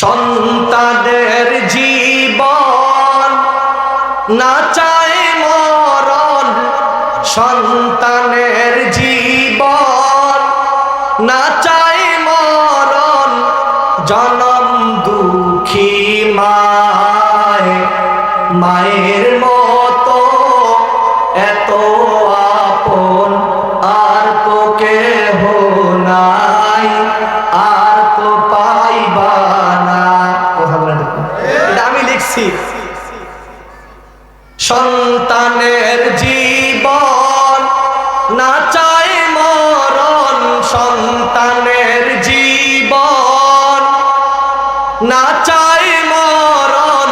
সন্তানের জীবন না চায় মরণ, সন্তানের জীবন না চায় মরণ, জনম দুঃখী মায়, মায়ের মতো আমি লিখছি। সন্তানের জীবন, না চায় মরণ, সন্তানের জীবন, না চায় মরণ,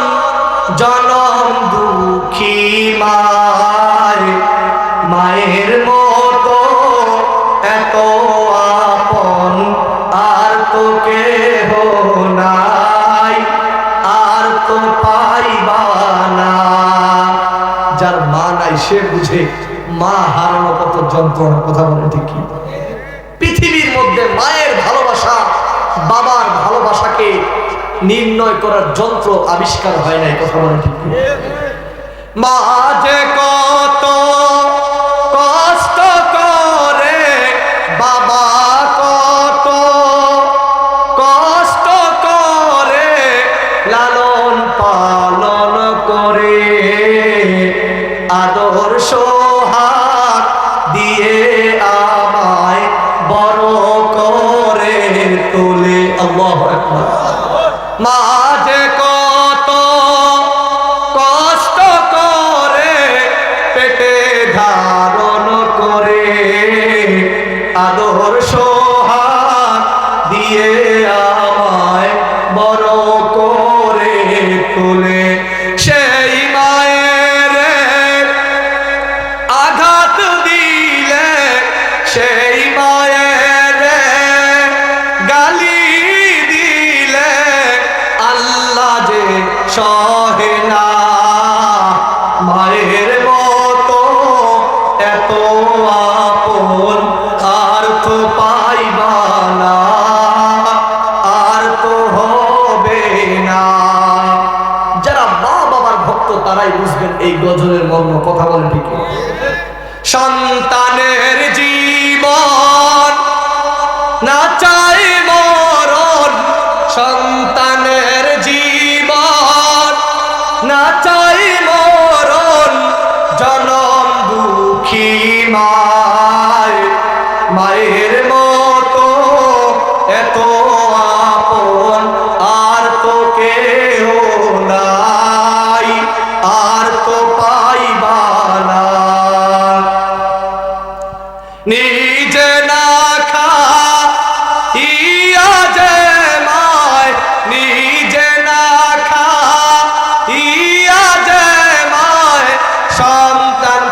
জনম দুঃখী মায়। মায়ের মতো এত আপন, আর তো নাই সে বুঝে মা হারানো কত যন্ত্রণা কথা বলে ঠিক পৃথিবীর মধ্যে মায়ের ভালোবাসা, বাবার ভালোবাসাকে নির্ণয় করার যন্ত্র আবিষ্কার হয় নাই কথা বলে ঠিক মা যে কত আদর সোহাগ দিয়ে আমায় বড় করে তোলে। আল্লাহ আকবার। সহে না। মায়ের মতো এত আপন, আর তো না, আর তো হবে না। যারা মা বাবার ভক্ত, তারাই বুঝবেন এই গজলের মর্ম, কথা বলে ঠিক সন্তানের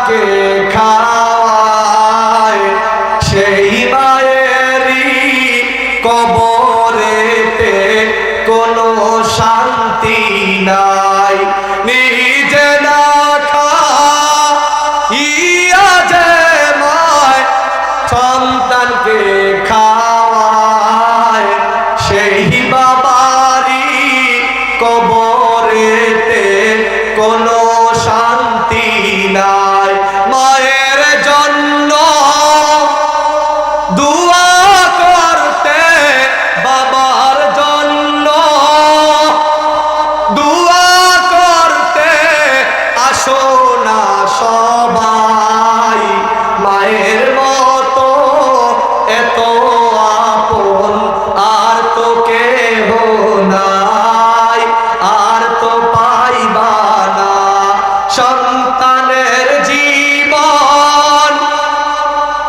কে নাই, আর তো পাইবা না। সন্তানের জীবন,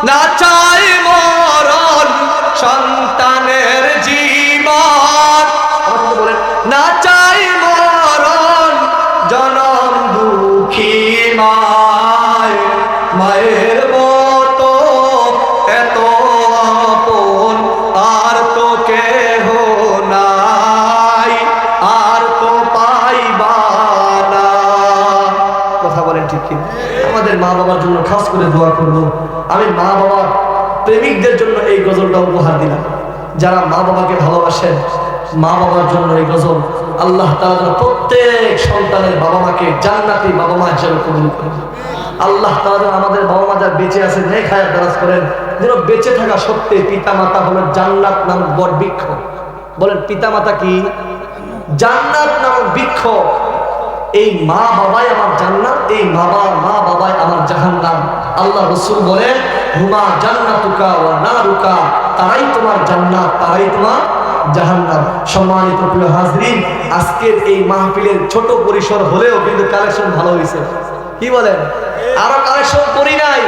না চাই মরণ। সন্তানের জীবন না চাই মরণ, জনম দুঃখী মায়, মায়ের মতো আমাদের মা বাবার জন্য খাস করে দোয়া করব আমি মা বাবার প্রেমিকদের জন্য এই গজলটা উপহার দিলাম। যারা মা বাবাকে ভালোবাসেন, মা বাবার জন্য এই গজল আল্লাহ যেন প্রত্যেক সন্তানের বাবা মাকে জান্নাতি বাবা মা হিসেবে কবুল করেন। আল্লাহ যেন আমাদের বাবা মা যা বেঁচে আছে নেক হায়াত দারাজ করেন, যেন বেঁচে থাকা সত্ত্বে পিতা মাতা হলো জান্নাত নামক বট বৃক্ষ। বলেন পিতা মাতা কি? জান্নাত নামক বৃক্ষ। এই মা বাবাই আমার জান্নাত, এই বাবা, মা বাবাই আমার জাহান্নাম। আল্লাহ রসুল বলে হুমা জান্নাতুকা নারুকা তারাই তোমার জান্নাত, তারাই তোমার জাহান্নাম। সম্মানিত প্রিয় হাজরিন, আজকের এই মাহফিলের ছোট পরিসর হলেও কিন্তু কালেকশন ভালো হয়েছে কি বলেন? আরও কালেকশন করি নাই।